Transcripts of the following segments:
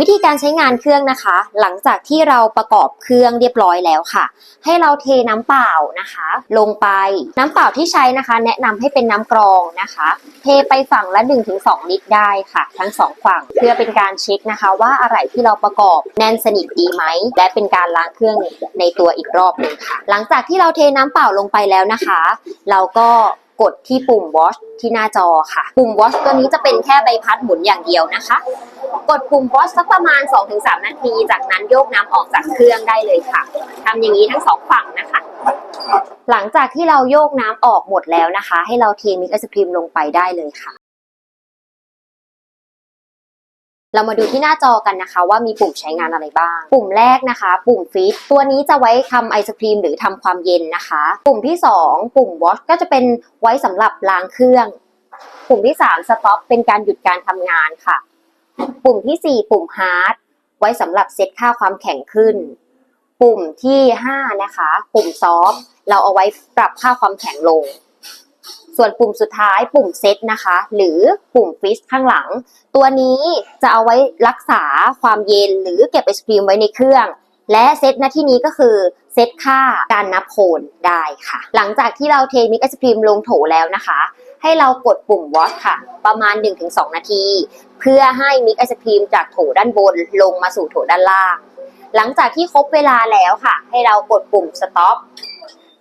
วิธีการใช้งานเครื่องนะคะ หลังจากที่เราประกอบเครื่องเรียบร้อยแล้วค่ะ ให้เราเทน้ำเปล่านะคะ ลงไปน้ำเปล่าที่ใช้นะคะ แนะนำให้เป็นน้ำกรองนะคะ เทไปฝั่งละ 1-2 ลิตรได้ค่ะ ทั้งสองฝั่งเพื่อเป็นการเช็คนะคะ ว่าอะไรที่เราประกอบแน่นสนิทดีไหมและเป็นการล้างเครื่องในตัวอีกรอบหนึ่งค่ะ หลังจากที่เราเทน้ำเปล่าลงไปแล้วนะคะ เราก็กดที่ปุ่ม wash ที่หน้าจอค่ะ ปุ่ม wash ตัวนี้จะเป็นแค่ใบพัดหมุนอย่างเดียวนะคะ กดปุ่ม wash สักประมาณ 2-3 นาที จากนั้นโยกน้ำออกจากเครื่องได้เลยค่ะทำอย่างนี้ทั้งสองฝั่งนะคะ หลังจากที่เราโยกน้ำออกหมดแล้วนะคะ ให้เราเทมิกไอศครีมลงไปได้เลยค่ะ เรามาดูที่หน้าจอกันนะคะ ว่ามีปุ่มใช้งานอะไรบ้าง ปุ่มแรกนะคะ ปุ่มฟีดตัวนี้จะไว้ทำไอศครีมหรือทำความเย็นนะคะ ปุ่มที่ 2 ปุ่ม wash ก็จะเป็นไว้สำหรับล้างเครื่อง ปุ่มที่ 3 stop เป็นการหยุดการทำงานค่ะ ปุ่มที่ 4 ปุ่ม hard ไว้สำหรับเซตค่าความแข็งขึ้น ปุ่มที่ 5 นะคะ ปุ่ม soft เราเอาไว้ปรับค่าความแข็งลง ส่วนปุ่มสุดท้ายปุ่มเซตนะคะ หรือปุ่มฟิชข้างหลัง ตัวนี้จะเอาไว้รักษาความเย็นหรือเก็บไอศครีมไว้ในเครื่องและเซตน้าที่นี้ก็คือเซตค่าการนับโคนได้ค่ะ หลังจากที่เราเทมิกไอศครีมลงโถแล้วนะคะ ให้เรากดปุ่ม wash ค่ะ ประมาณ 1-2 นาที เพื่อให้มิกไอศครีมจากโถด้านบนลงมาสู่โถด้านล่าง หลังจากที่ครบเวลาแล้วค่ะ ให้เรากดปุ่ม stop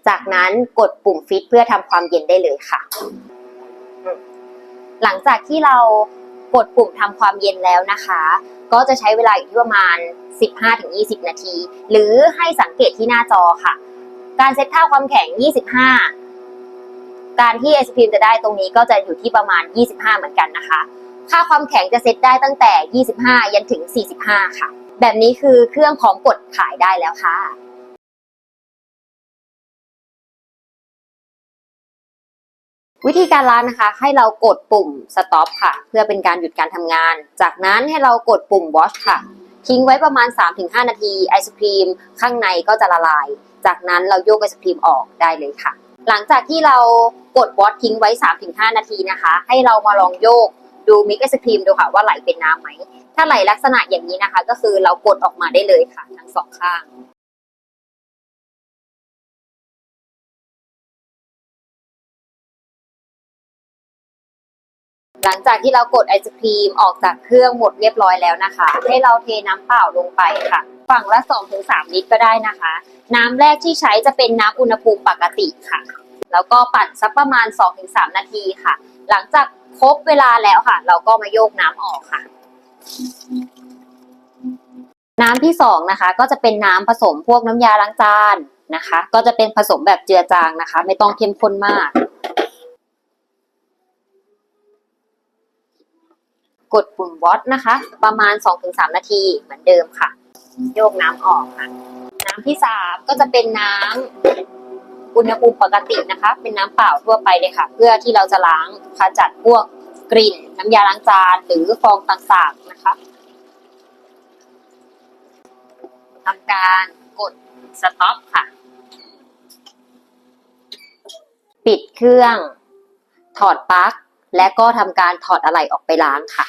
จากนั้นกดปุ่มฟิตเพื่อทำความเย็นได้เลยค่ะ หลังจากที่เรากดปุ่มทำความเย็นแล้วนะคะ ก็จะใช้เวลาอยู่ที่ประมาณ 15-20 นาที หรือให้สังเกตที่หน้าจอค่ะ การเซตค่าความแข็ง 25 การที่ไอศครีมจะได้ตรงนี้ก็จะอยู่ที่ประมาณ 25 เหมือนกันนะคะ ค่าความแข็งจะเซตได้ตั้งแต่ 25 ยันถึง 45 ค่ะ แบบนี้คือเครื่องพร้อมกดขายได้แล้วค่ะวิธีการล้างนะคะ ให้เรากดปุ่ม stop ค่ะ เพื่อเป็นการหยุดการทำงาน จากนั้นให้เรากดปุ่ม wash ค่ะ ทิ้งไว้ประมาณ 3-5 นาทีไอศครีม ข้างในก็จะละลาย จากนั้นเราโยกไอศครีมออกได้เลยค่ะ หลังจากที่เรากดวอตทิ้งไว้ 3-5 นาทีนะคะ ให้เรามาลองโยกดูมิกไอศครีมดูค่ะว่าไหลเป็นน้ำไหม ถ้าไหลลักษณะอย่างนี้นะคะ ก็คือเรากดออกมาได้เลยค่ะทั้งสองข้าง หลังจากที่เรากดไอศครีมออกจากเครื่องหมดเรียบร้อยแล้วนะคะ ให้เราเทน้ำเปล่าลงไปค่ะ ฝั่งละ 2-3 ลิตรก็ได้นะคะ น้ำแรกที่ใช้จะเป็นน้ำอุณหภูมิปกติค่ะ แล้วก็ปั่นสักประมาณ 2-3 นาทีค่ะ หลังจากครบเวลาแล้วค่ะ เราก็มาโยกน้ำออกค่ะ น้ำที่สองนะคะ ก็จะเป็นน้ำผสมพวกน้ำยาล้างจานนะคะ ก็จะเป็นผสมแบบเจือจางนะคะ ไม่ต้องเข้มข้นมาก กดปุ่มวอตนะคะ ประมาณ 2-3 นาทีเหมือนเดิมค่ะ โยกน้ำออกค่ะ น้ำที่สามก็จะเป็นน้ำอุณหภูมิปกตินะคะ เป็นน้ำเปล่าทั่วไปเลยค่ะ เพื่อที่เราจะล้างขจัดพวกกลิ่น น้ำยาล้างจานหรือฟองต่างๆนะคะทำการกดสต็อปค่ะ ปิดเครื่อง ถอดปลั๊ก และก็ทำการถอดอะไหล่ออกไปล้างค่ะ